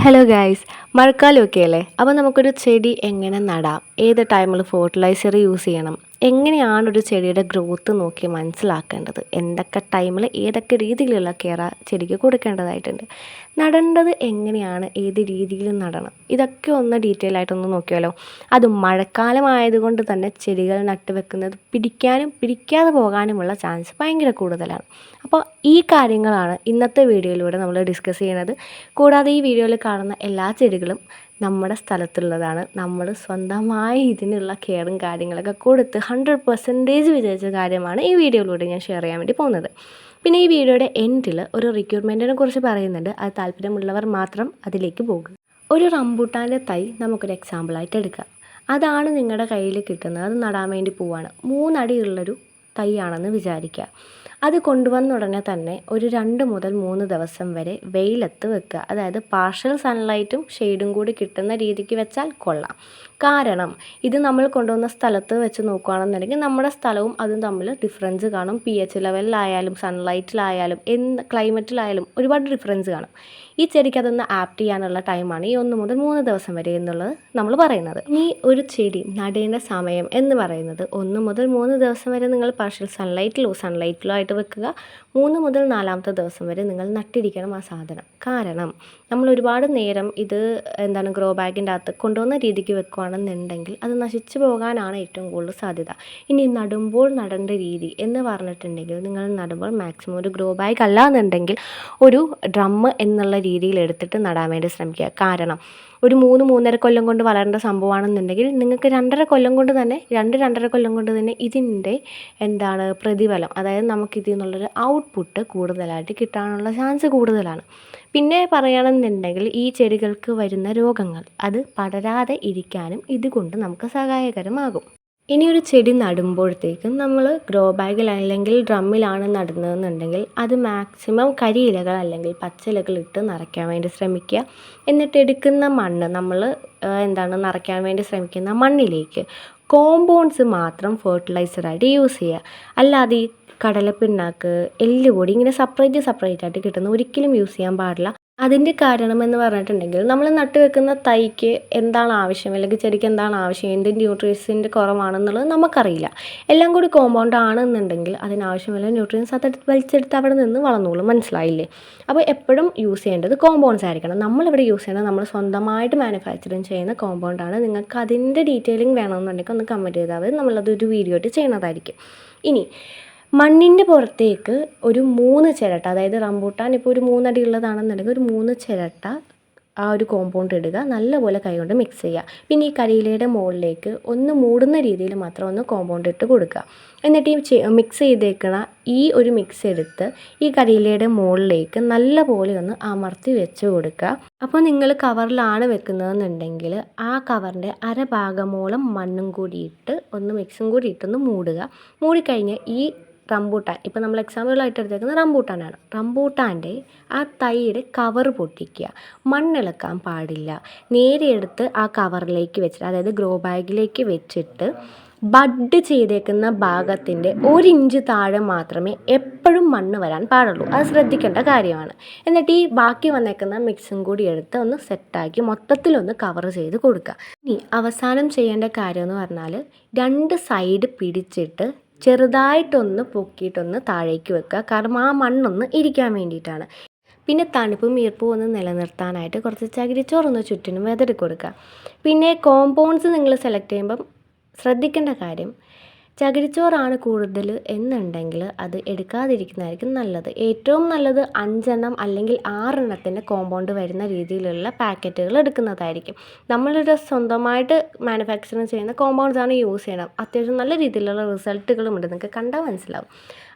Hello guys മഴക്കാലമൊക്കെ അല്ലേ അപ്പോൾ നമുക്കൊരു ചെടി എങ്ങനെ നടാം? ഏത് ടൈമിൽ ഫെർട്ടിലൈസർ യൂസ് ചെയ്യണം? എങ്ങനെയാണ് ഒരു ചെടിയുടെ ഗ്രോത്ത് നോക്കി മനസ്സിലാക്കേണ്ടത്? എന്തൊക്കെ ടൈമിൽ ഏതൊക്കെ രീതിയിലുള്ള കെയർ ചെടിക്ക് കൊടുക്കേണ്ടതായിട്ടുണ്ട്? നടേണ്ടത് എങ്ങനെയാണ്? ഏത് രീതിയിൽ നടണം? ഇതൊക്കെ ഒന്ന് ഡീറ്റെയിൽ ആയിട്ടൊന്ന് നോക്കിയാലോ? അത് മഴക്കാലമായതുകൊണ്ട് തന്നെ ചെടികൾ നട്ടുവെക്കുന്നത് പിടിക്കാനും പിടിക്കാതെ പോകാനുമുള്ള ചാൻസ് ഭയങ്കര കൂടുതലാണ്. അപ്പോൾ ഈ കാര്യങ്ങളാണ് ഇന്നത്തെ വീഡിയോയിലൂടെ നമ്മൾ ഡിസ്കസ് ചെയ്യുന്നത്. കൂടാതെ ഈ വീഡിയോയിൽ കാണുന്ന എല്ലാ ചെടികളും നമ്മുടെ സ്ഥലത്തുള്ളതാണ്. നമ്മൾ സ്വന്തമായി ഇതിനുള്ള കെയറും കാര്യങ്ങളൊക്കെ കൊടുത്ത് ഹൺഡ്രഡ് പെർസെന്റേജ് വിജയിച്ച കാര്യമാണ് ഈ വീഡിയോയിലൂടെ ഞാൻ ഷെയർ ചെയ്യാൻ വേണ്ടി പോകുന്നത്. പിന്നെ ഈ വീഡിയോയുടെ എൻഡിൽ ഒരു റിക്രൂട്ട്മെന്റിനെ കുറിച്ച് പറയുന്നുണ്ട്. അത് താല്പര്യമുള്ളവർ മാത്രം അതിലേക്ക് പോകുക. ഒരു റംബൂട്ടാന്റെ തൈ നമുക്കൊരു എക്സാമ്പിളായിട്ട് എടുക്കാം. അതാണ് നിങ്ങളുടെ കയ്യിൽ കിട്ടുന്നത്. അത് നടാൻ വേണ്ടി പോവാണ്. മൂന്നടിയുള്ളൊരു തൈയാണെന്ന് വിചാരിക്കുക. അത് കൊണ്ടുവന്ന ഉടനെ തന്നെ ഒരു രണ്ട് മുതൽ മൂന്ന് ദിവസം വരെ വെയിലത്ത് വെക്കുക. അതായത് പാർഷ്യൽ സൺലൈറ്റും ഷെയ്ഡും കൂടി കിട്ടുന്ന രീതിക്ക് വെച്ചാൽ കൊള്ളാം. കാരണം ഇത് നമ്മൾ കൊണ്ടുവന്ന സ്ഥലത്ത് വെച്ച് നോക്കുകയാണെന്നുണ്ടെങ്കിൽ നമ്മുടെ സ്ഥലവും അതും തമ്മിൽ ഡിഫറൻസ് കാണും. പി എച്ച് ലെവലിലായാലും സൺലൈറ്റിലായാലും എന്ത് ക്ലൈമറ്റിലായാലും ഒരുപാട് ഡിഫറൻസ് കാണും. ഈ ചെടിക്ക് അതൊന്ന് ആപ്റ്റ് ചെയ്യാനുള്ള ടൈമാണ് ഈ ഒന്ന് മുതൽ മൂന്ന് ദിവസം വരെ എന്നുള്ളത് നമ്മൾ പറയുന്നത്. ഇനി ഒരു ചെടി നടേണ്ട സമയം എന്ന് പറയുന്നത് ഒന്ന് മുതൽ മൂന്ന് ദിവസം വരെ നിങ്ങൾ പാർഷ്യൽ സൺലൈറ്റിലോ സൺലൈറ്റിലോ ആയിട്ട് വെക്കുക. മൂന്ന് മുതൽ നാലാമത്തെ ദിവസം വരെ നിങ്ങൾ നട്ടിരിക്കണം ആ സാധനം. കാരണം നമ്മൾ ഒരുപാട് നേരം ഇത് എന്താണ് ഗ്രോ ബാഗിന്റെ അകത്ത് കൊണ്ടുവന്ന രീതിക്ക് വെക്കുകയാണെന്നുണ്ടെങ്കിൽ അത് നശിച്ചു പോകാനാണ് ഏറ്റവും കൂടുതൽ സാധ്യത. ഇനി നടുമ്പോൾ നടേണ്ട രീതി എന്ന് പറഞ്ഞിട്ടുണ്ടെങ്കിൽ നിങ്ങൾ നടുമ്പോൾ മാക്സിമം ഒരു ഗ്രോ ബാഗ് അല്ല എന്നുണ്ടെങ്കിൽ ഒരു ഡ്രമ്മ് എന്നുള്ള രീതിയിൽ എടുത്തിട്ട് നടാൻ വേണ്ടി ശ്രമിക്കുക. കാരണം ഒരു മൂന്ന് മൂന്നര കൊല്ലം കൊണ്ട് വളരേണ്ട സംഭവമാണെന്നുണ്ടെങ്കിൽ നിങ്ങൾക്ക് രണ്ടര കൊല്ലം കൊണ്ട് തന്നെ രണ്ട് രണ്ടര കൊല്ലം കൊണ്ട് തന്നെ ഇതിന്റെ എന്താണ് പ്രതിഫലം അതായത് നമുക്കിതിൽ നിന്നുള്ളൊരു ഔട്ട്പുട്ട് കൂടുതലായിട്ട് കിട്ടാനുള്ള ചാൻസ് കൂടുതലാണ്. പിന്നെ പറയുകയാണെന്നുണ്ടെങ്കിൽ ഈ ചെടികൾക്ക് വരുന്ന രോഗങ്ങൾ അത് പടരാതെ ഇരിക്കാനും ഇതുകൊണ്ട് നമുക്ക് സഹായകരമാകും. ഇനി ഒരു ചെടി നടുമ്പോഴത്തേക്കും നമ്മൾ ഗ്രോ ബാഗിൽ അല്ലെങ്കിൽ ഡ്രമ്മിലാണ് നടുന്നതെന്നുണ്ടെങ്കിൽ അത് മാക്സിമം കരിയിലകൾ അല്ലെങ്കിൽ പച്ചിലകൾ ഇട്ട് നിറയ്ക്കാൻ വേണ്ടി ശ്രമിക്കുക. എന്നിട്ട് എടുക്കുന്ന മണ്ണ് നമ്മൾ എന്താണ് നിറയ്ക്കാൻ വേണ്ടി ശ്രമിക്കുന്ന മണ്ണിലേക്ക് കോമ്പൗണ്ട്സ് മാത്രം ഫെർട്ടിലൈസറായിട്ട് യൂസ് ചെയ്യുക. അല്ലാതെ ഈ കടലപ്പിണ്ണാക്ക് എല്ലുപൊടി ഇങ്ങനെ സെപ്പറേറ്റ് സെപ്പറേറ്റ് ആയിട്ട് കിട്ടുന്ന ഒരിക്കലും യൂസ് ചെയ്യാൻ പാടില്ല. അതിന്റെ കാരണമെന്ന് പറഞ്ഞിട്ടുണ്ടെങ്കിൽ നമ്മൾ നട്ടുവെക്കുന്ന തൈക്ക് എന്താണ് ആവശ്യം? അല്ലെങ്കിൽ ചെടിക്ക് എന്താണ് ആവശ്യം? എന്ത് ന്യൂട്രീൻസിന്റെ കുറവാണെന്നുള്ളത് നമുക്കറിയില്ല. എല്ലാം കൂടി കോമ്പൗണ്ട് ആണെന്നുണ്ടെങ്കിൽ അതിനാവശ്യമുള്ള ന്യൂട്രീൻസ് അത് വലിച്ചെടുത്ത് അവിടെ നിന്ന് വളർന്നോളും. മനസ്സിലായില്ലേ? അപ്പോൾ എപ്പോഴും യൂസ് ചെയ്യേണ്ടത് കോമ്പൗണ്ട്സ് ആയിരിക്കണം. നമ്മളിവിടെ യൂസ് ചെയ്യുന്നത് നമ്മൾ സ്വന്തമായിട്ട് മാനുഫാക്ചറിങ് ചെയ്യുന്ന കോമ്പൗണ്ടാണ് നിങ്ങൾക്ക് അതിന്റെ ഡീറ്റെയിലിംഗ് വേണമെന്നുണ്ടെങ്കിൽ ഒന്ന് കമന്റ് ചെയ്താൽ മതി. നമ്മളതൊരു വീഡിയോ ആയിട്ട് ചെയ്യുന്നതായിരിക്കും. ഇനി മണ്ണിന്റെ പുറത്തേക്ക് ഒരു മൂന്ന് ചിരട്ട അതായത് റംബൂട്ടാൻ ഇപ്പോൾ ഒരു മൂന്നടി ഉള്ളതാണെന്നുണ്ടെങ്കിൽ ഒരു മൂന്ന് ചിരട്ട ആ ഒരു കോമ്പൗണ്ട് ഇടുക നല്ലപോലെ കൈകൊണ്ട് മിക്സ് ചെയ്യുക. പിന്നെ ഈ കരിയിലയുടെ മുകളിലേക്ക് ഒന്ന് മൂടുന്ന രീതിയിൽ മാത്രം ഒന്ന് കോമ്പൗണ്ട് ഇട്ട് കൊടുക്കുക. എന്നിട്ട് ഈ മിക്സ് ചെയ്തേക്കണ ഈ ഒരു മിക്സ് എടുത്ത് ഈ കരിയിലയുടെ മുകളിലേക്ക് നല്ലപോലെ ഒന്ന് അമർത്തി വെച്ച് കൊടുക്കുക. അപ്പോൾ നിങ്ങൾ കവറിലാണ് വെക്കുന്നതെന്നുണ്ടെങ്കിൽ ആ കവറിന്റെ അരഭാഗമോളം മണ്ണും കൂടി ഇട്ട് ഒന്ന് മിക്സും കൂടി ഇട്ടൊന്ന് മൂടുക. മൂടിക്കഴിഞ്ഞ് ഈ റംബൂട്ടാൻ. ഇപ്പോൾ നമ്മൾ എക്സാമ്പിളായിട്ട് എടുത്തേക്കുന്നത് റംബൂട്ടാനാണ്. റംബൂട്ടാന്റെ ആ തൈയുടെ കവർ പൊട്ടിക്കുക. മണ്ണിളക്കാൻ പാടില്ല. നേരെ എടുത്ത് ആ കവറിലേക്ക് വെച്ചിട്ട് അതായത് ഗ്രോ ബാഗിലേക്ക് വെച്ചിട്ട് ബഡ് ചെയ്തേക്കുന്ന ഭാഗത്തിന്റെ ഒരിഞ്ച് താഴെ മാത്രമേ എപ്പോഴും മണ്ണ് വരാൻ പാടുള്ളൂ. അത് ശ്രദ്ധിക്കേണ്ട കാര്യമാണ്. എന്നിട്ട് ഈ ബാക്കി വന്നേക്കുന്ന മിക്സും കൂടി എടുത്ത് ഒന്ന് സെറ്റാക്കി മൊത്തത്തിലൊന്ന് കവർ ചെയ്ത് കൊടുക്കുക. ഇനി അവസാനം ചെയ്യേണ്ട കാര്യം എന്ന് പറഞ്ഞാൽ രണ്ട് സൈഡ് പിടിച്ചിട്ട് ചെറുതായിട്ടൊന്ന് പൊക്കിയിട്ടൊന്ന് താഴേക്ക് വെക്കുക. കാരണം ആ മണ്ണൊന്ന് ഇരിക്കാൻ വേണ്ടിയിട്ടാണ്. പിന്നെ തണുപ്പും ഈർപ്പും ഒന്ന് നിലനിർത്താനായിട്ട് കുറച്ച് ചകിരിച്ചോറൊന്ന് ചുറ്റിനും വെതറി കൊടുക്കുക. പിന്നെ കോമ്പൗണ്ട്സ് നിങ്ങൾ സെലക്ട് ചെയ്യുമ്പം ശ്രദ്ധിക്കേണ്ട കാര്യം ചകിരിച്ചോറാണ് കൂടുതൽ എന്നുണ്ടെങ്കിൽ അത് എടുക്കാതിരിക്കുന്നതായിരിക്കും നല്ലത്. ഏറ്റവും നല്ലത് അഞ്ചെണ്ണം അല്ലെങ്കിൽ ആറെണ്ണത്തിന്റെ കോമ്പൗണ്ട് വരുന്ന രീതിയിലുള്ള പാക്കറ്റുകൾ എടുക്കുന്നതായിരിക്കും. നമ്മളിവിടെ സ്വന്തമായിട്ട് മാനുഫാക്ചറിങ് ചെയ്യുന്ന കോമ്പൗണ്ട്സാണ് യൂസ് ചെയ്യണം അത്യാവശ്യം നല്ല രീതിയിലുള്ള റിസൾട്ടുകളും ഉണ്ട്. നിങ്ങൾക്ക് കണ്ടാൽ മനസ്സിലാവും.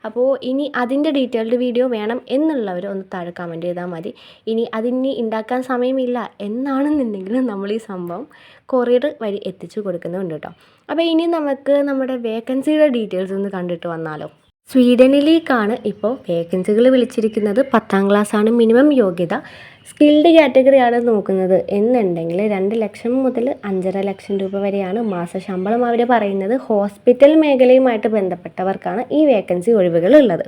അപ്പോൾ ഇനി അതിന്റെ ഡീറ്റെയിൽഡ് വീഡിയോ വേണം എന്നുള്ളവർ ഒന്ന് താഴെ കമന്റ് ചെയ്താൽ മതി. ഇനി അതിനി ഉണ്ടാക്കാൻ സമയമില്ല എന്നാണെന്നുണ്ടെങ്കിൽ നമ്മൾ ഈ സംഭവം കൊറിയർ വഴി എത്തിച്ചു കൊടുക്കുന്നുണ്ട് കേട്ടോ. അപ്പോൾ ഇനി നമുക്ക് നമ്മുടെ വേക്കൻസിയുടെ ഡീറ്റെയിൽസ് ഒന്ന് കണ്ടിട്ട് വന്നാലോ. സ്വീഡനിലേക്കാണ് ഇപ്പോൾ വേക്കൻസികൾ വിളിച്ചിരിക്കുന്നത്. പത്താം ആണ് മിനിമം യോഗ്യത. സ്കിൽഡ് കാറ്റഗറിയാണ് നോക്കുന്നത്. എന്നുണ്ടെങ്കിൽ രണ്ട് ലക്ഷം മുതൽ അഞ്ചര ലക്ഷം രൂപ വരെയാണ് മാസ ശമ്പളം അവർ പറയുന്നത്. ഹോസ്പിറ്റൽ മേഖലയുമായിട്ട് ബന്ധപ്പെട്ടവർക്കാണ് ഈ വേക്കൻസി ഒഴിവുകൾ ഉള്ളത്.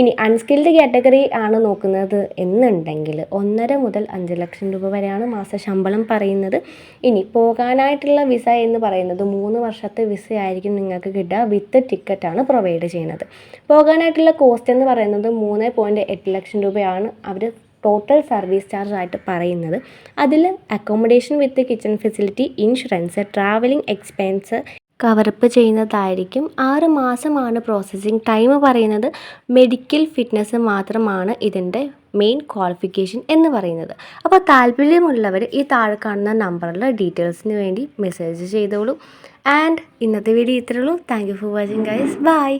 ഇനി അൺസ്കിൽഡ് കാറ്റഗറി ആണ് നോക്കുന്നത് എന്നുണ്ടെങ്കിൽ ഒന്നര മുതൽ അഞ്ച് ലക്ഷം രൂപ വരെയാണ് മാസ ശമ്പളം പറയുന്നത്. ഇനി പോകാനായിട്ടുള്ള വിസ എന്ന് പറയുന്നത് മൂന്ന് വർഷത്തെ വിസ ആയിരിക്കും നിങ്ങൾക്ക് കിട്ടുക. വിത്ത് ടിക്കറ്റാണ് പ്രൊവൈഡ് ചെയ്യുന്നത്. പോകാനായിട്ടുള്ള കോസ്റ്റ് എന്ന് പറയുന്നത് മൂന്ന് പോയിന്റ് എട്ട് ലക്ഷം രൂപയാണ് അവർ ടോട്ടൽ സർവീസ് ചാർജ് ആയിട്ട് പറയുന്നത്. അതിൽ accommodation with kitchen facility insurance travelling expense cover up ചെയ്യുന്നതായിരിക്കും. ആറ് മാസമാണ് പ്രോസസ്സിംഗ് ടൈം പറയുന്നത്. മെഡിക്കൽ ഫിറ്റ്നസ് മാത്രമാണ് ഇതിന്റെ മെയിൻ ക്വാളിഫിക്കേഷൻ എന്ന് പറയുന്നത്. അപ്പോൾ താല്പര്യമുള്ളവർ ഈ താഴെ കാണുന്ന നമ്പറിൽ ഡീറ്റെയിൽസിന് വേണ്ടി മെസ്സേജ് ചെയ്തോളൂ. ആൻഡ് ഇന്നത്തെ വീഡിയോ ഇത്രയുള്ളൂ thank you for watching guys bye